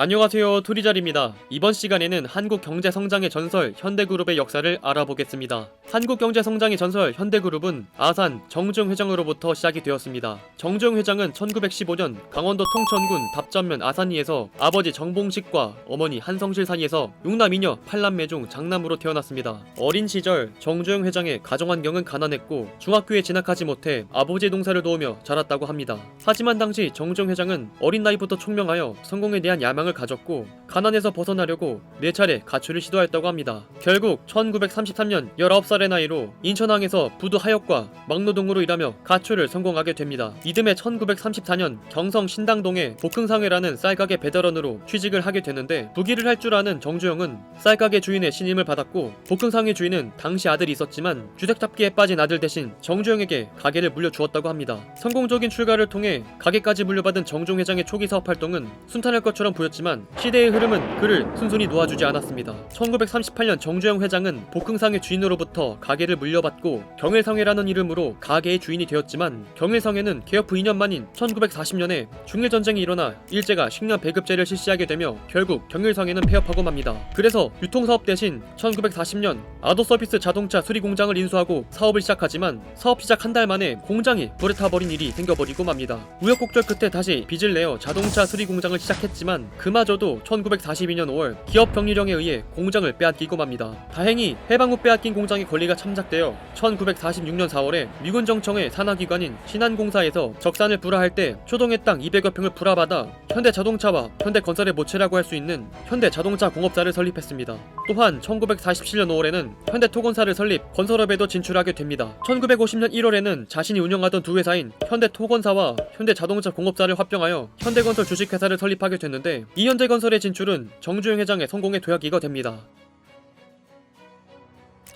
안녕하세요 토리잘입니다. 이번 시간에는 한국 경제 성장의 전설 현대그룹의 역사를 알아보겠습니다. 한국 경제 성장의 전설 현대그룹은 아산 정주영 회장으로부터 시작이 되었습니다. 정주영 회장은 1915년 강원도 통천군 답전면 아산리에서 아버지 정봉식과 어머니 한성실 사이에서 육남 이녀 팔남매 중 장남으로 태어났습니다. 어린 시절 정주영 회장의 가정 환경은 가난했고 중학교에 진학하지 못해 아버지의 농사를 도우며 자랐다고 합니다. 하지만 당시 정주영 회장은 어린 나이부터 총명하여 성공에 대한 야망을 가졌고 가난에서 벗어나려고 네 차례 가출을 시도했다고 합니다. 결국 1933년 19살 의 나이로 인천항에서 부두 하역과 막노동으로 일하며 가출을 성공하게 됩니다. 이듬해 1934년 경성 신당동에 볶흥상회라는 쌀가게 배달원으로 취직을 하게 되는데 부기를 할 줄 아는 정주영은 쌀가게 주인의 신임을 받았고 볶흥상회 주인은 당시 아들이 있었지만 주색 잡기에 빠진 아들 대신 정주영에게 가게를 물려주었다고 합니다. 성공적인 출가를 통해 가게까지 물려받은 정종 회장의 초기 사업 활동은 순탄할 것처럼 보였지만 시대의 흐름은 그를 순순히 놓아주지 않았습니다. 1938년 정주영 회장은 볶흥상의 주인으로부터 가게를 물려받고 경일상회라는 이름으로 가게의 주인이 되었지만 경일상회는 개업 후 2년 만인 1940년에 중일 전쟁이 일어나 일제가 식량 배급제를 실시하게 되며 결국 경일상회는 폐업하고 맙니다. 그래서 유통사업 대신 1940년 아도서비스 자동차 수리 공장을 인수하고 사업을 시작하지만 사업 시작 한 달 만에 공장이 불에 타버린 일이 생겨버리고 맙니다. 우여곡절 끝에 다시 빚을 내어 자동차 수리 공장을 시작했지만 그마저도 1942년 5월 기업 경리령에 의해 공장을 빼앗기고 맙니다. 다행히 해방 후 빼앗긴 공장의 권리가 참작되어 1946년 4월에 미군 정청의 산하기관인 신한공사에서 적산을 불화할 때 초동의 땅 200여 평을 불화받아 현대자동차와 현대건설의 모체라고 할 수 있는 현대자동차 공업사를 설립했습니다. 또한 1947년 5월에는 현대토건사를 설립, 건설업에도 진출하게 됩니다. 1950년 1월에는 자신이 운영하던 두 회사인 현대토건사와 현대자동차 공업사를 합병하여 현대건설 주식회사를 설립하게 됐는데 이 현대건설의 진출은 정주영 회장의 성공의 도약기가 됩니다.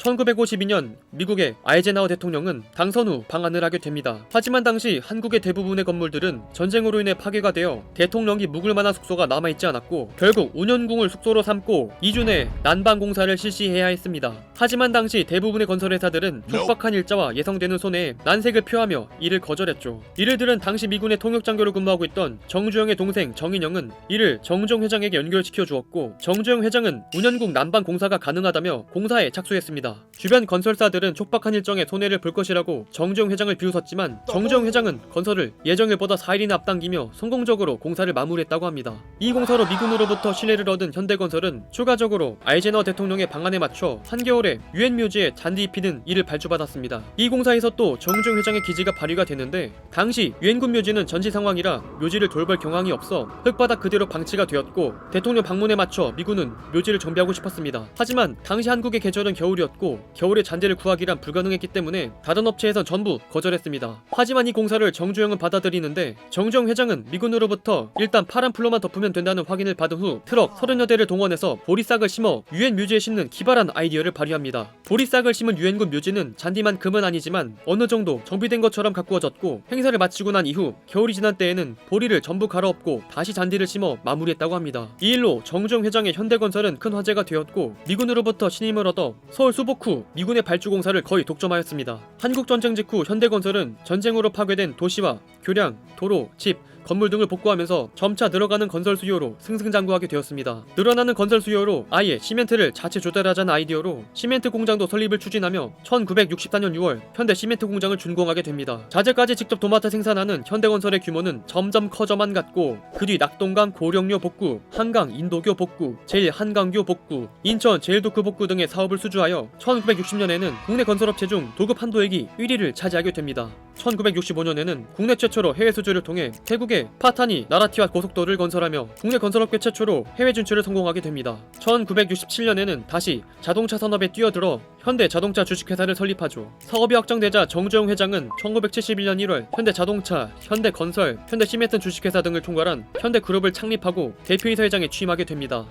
1952년 미국의 아이젠하워 대통령은 당선 후 방한을 하게 됩니다. 하지만 당시 한국의 대부분의 건물들은 전쟁으로 인해 파괴가 되어 대통령이 묵을 만한 숙소가 남아있지 않았고 결국 운현궁을 숙소로 삼고 이준에 난방 공사를 실시해야 했습니다. 하지만 당시 대부분의 건설회사들은 촉박한 일자와 예상되는 손해에 난색을 표하며 이를 거절했죠. 이를 들은 당시 미군의 통역장교로 근무하고 있던 정주영의 동생 정인영은 이를 정종 회장에게 연결시켜 주었고 정주영 회장은 운현궁 난방 공사가 가능하다며 공사에 착수했습니다. 주변 건설사들은 촉박한 일정에 손해를 볼 것이라고 정주영 회장을 비웃었지만 정주영 회장은 건설을 예정일보다 4일이나 앞당기며 성공적으로 공사를 마무리했다고 합니다. 이 공사로 미군으로부터 신뢰를 얻은 현대건설은 추가적으로 아이젠허 대통령의 방안에 맞춰 한겨울에 유엔 묘지에 잔디 입히는 일을 발주받았습니다. 이 공사에서 또 정주영 회장의 기지가 발휘가 되는데 당시 유엔군 묘지는 전시 상황이라 묘지를 돌볼 경황이 없어 흙바닥 그대로 방치가 되었고 대통령 방문에 맞춰 미군은 묘지를 정비하고 싶었습니다. 하지만 당시 한국의 계절은 겨울이었 고 겨울에 잔디를 구하기란 불가능했기 때문에 다른 업체에선 전부 거절했습니다. 하지만 이 공사를 정주영은 받아들이는데 정주영 회장은 미군으로부터 일단 파란 풀로만 덮으면 된다는 확인을 받은 후 트럭 30여 대를 동원해서 보리싹을 심어 유엔 묘지에 심는 기발한 아이디어를 발휘합니다. 보리싹을 심은 유엔군 묘지는 잔디만큼은 아니지만 어느 정도 정비된 것처럼 가꾸어졌고 행사를 마치고 난 이후 겨울이 지난 때에는 보리를 전부 갈아엎고 다시 잔디를 심어 마무리했다고 합니다. 이 일로 정주영 회장의 현대건설은 큰 화제가 되었고 미군으로부터 신임을 얻어 서울 수복 후 미군의 발주 공사를 거의 독점하였습니다. 한국 전쟁 직후 현대건설은 전쟁으로 파괴된 도시와 교량, 도로, 집, 건물 등을 복구하면서 점차 늘어가는 건설 수요로 승승장구하게 되었습니다. 늘어나는 건설 수요로 아예 시멘트를 자체 조달하자는 아이디어로 시멘트 공장도 설립을 추진하며 1964년 6월 현대 시멘트 공장을 준공하게 됩니다. 자재까지 직접 도맡아 생산하는 현대건설의 규모는 점점 커져만 갔고 그 뒤 낙동강 고령료 복구, 한강 인도교 복구, 제일 한강교 복구, 인천 제일도크 복구 등의 사업을 수주하여 1960년에는 국내 건설업체 중 도급 한도액이 1위를 차지하게 됩니다. 1965년에는 국내 최초로 해외 수주를 통해 태국의 파타니 나라티와 고속도로를 건설하며 국내 건설업계 최초로 해외 진출을 성공하게 됩니다. 1967년에는 다시 자동차 산업에 뛰어들어 현대 자동차 주식회사를 설립하죠. 사업이 확정되자 정주영 회장은 1971년 1월 현대 자동차, 현대 건설, 현대 시멘트 주식회사 등을 총괄한 현대 그룹을 창립하고 대표이사 회장에 취임하게 됩니다.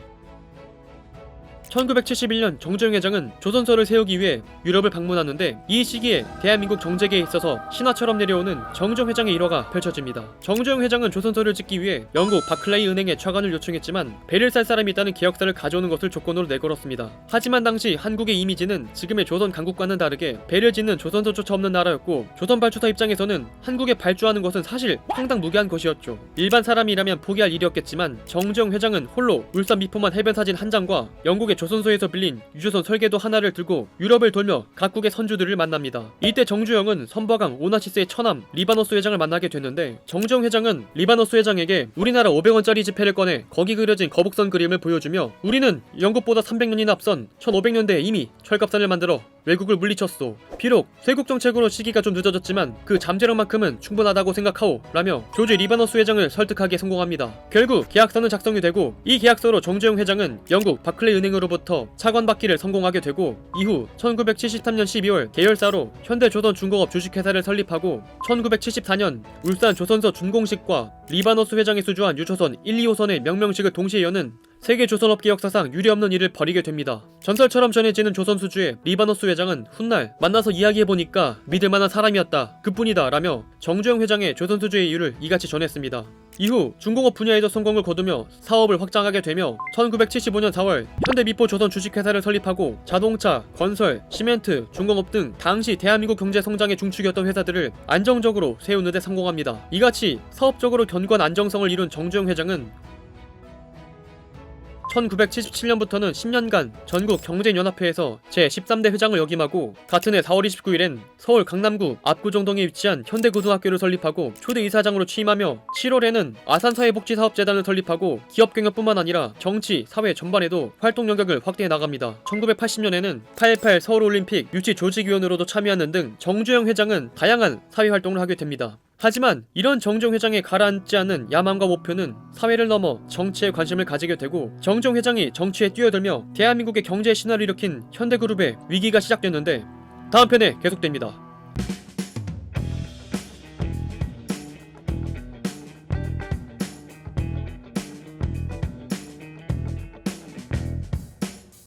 1971년 정주영 회장은 조선소를 세우기 위해 유럽을 방문하는데 이 시기에 대한민국 정재계에 있어서 신화처럼 내려오는 정주영 회장의 일화가 펼쳐집니다. 정주영 회장은 조선소를 짓기 위해 영국 바클레이 은행에 차관을 요청했지만 배를 살 사람이 있다는 계약서를 가져오는 것을 조건으로 내걸었습니다. 하지만 당시 한국의 이미지는 지금의 조선 강국과는 다르게 배를 짓는 조선소조차 없는 나라였고 조선 발주사 입장에서는 한국에 발주하는 것은 사실 황당무계한 것이었죠. 일반 사람이라면 포기할 일이었겠지만 정주영 회장은 홀로 울산 미포만 해변 사진 한 장과 영국의 조선소에서 빌린 유조선 설계도 하나를 들고 유럽을 돌며 각국의 선주들을 만납니다. 이때 정주영은 선박왕 오나시스의 처남 리바노스 회장을 만나게 됐는데 정주영 회장은 리바노스 회장에게 우리나라 500원짜리 지폐를 꺼내 거기 그려진 거북선 그림을 보여주며 우리는 영국보다 300년이나 앞선 1500년대에 이미 철갑산을 만들어 외국을 물리쳤소. 비록 쇄국 정책으로 시기가 좀 늦어졌지만 그 잠재력만큼은 충분하다고 생각하오. 라며 조지 리바노스 회장을 설득하기에 성공합니다. 결국 계약서는 작성이 되고 이 계약서로 정주영 회장은 영국 바클레이 은행으로부터 차관받기를 성공하게 되고 이후 1973년 12월 계열사로 현대 조선 중공업 주식회사를 설립하고 1974년 울산 조선소 준공식과 리바노스 회장이 수주한 유조선 1, 2호선의 명명식을 동시에 여는 세계 조선업계 역사상 유례없는 일을 벌이게 됩니다. 전설처럼 전해지는 조선 수주의 리바노스 회장은 훗날 만나서 이야기해보니까 믿을만한 사람이었다. 그뿐이다. 라며 정주영 회장의 조선 수주의 이유를 이같이 전했습니다. 이후 중공업 분야에도 성공을 거두며 사업을 확장하게 되며 1975년 4월 현대미포 조선 주식회사를 설립하고 자동차, 건설, 시멘트, 중공업 등 당시 대한민국 경제 성장의 중축이었던 회사들을 안정적으로 세우는 데 성공합니다. 이같이 사업적으로 견고한 안정성을 이룬 정주영 회장은 1977년부터는 10년간 전국 경제연합회에서 제13대 회장을 역임하고 같은 해 4월 29일엔 서울 강남구 압구정동에 위치한 현대고등학교를 설립하고 초대 이사장으로 취임하며 7월에는 아산사회복지사업재단을 설립하고 기업 경영뿐만 아니라 정치, 사회 전반에도 활동 영역을 확대해 나갑니다. 1980년에는 8.18 서울올림픽 유치 조직위원으로도 참여하는 등 정주영 회장은 다양한 사회 활동을 하게 됩니다. 하지만 이런 정종 회장의 가라앉지 않는 야망과 목표는 사회를 넘어 정치에 관심을 가지게 되고 정종 회장이 정치에 뛰어들며 대한민국의 경제 신화를 일으킨 현대그룹의 위기가 시작됐는데 다음 편에 계속됩니다.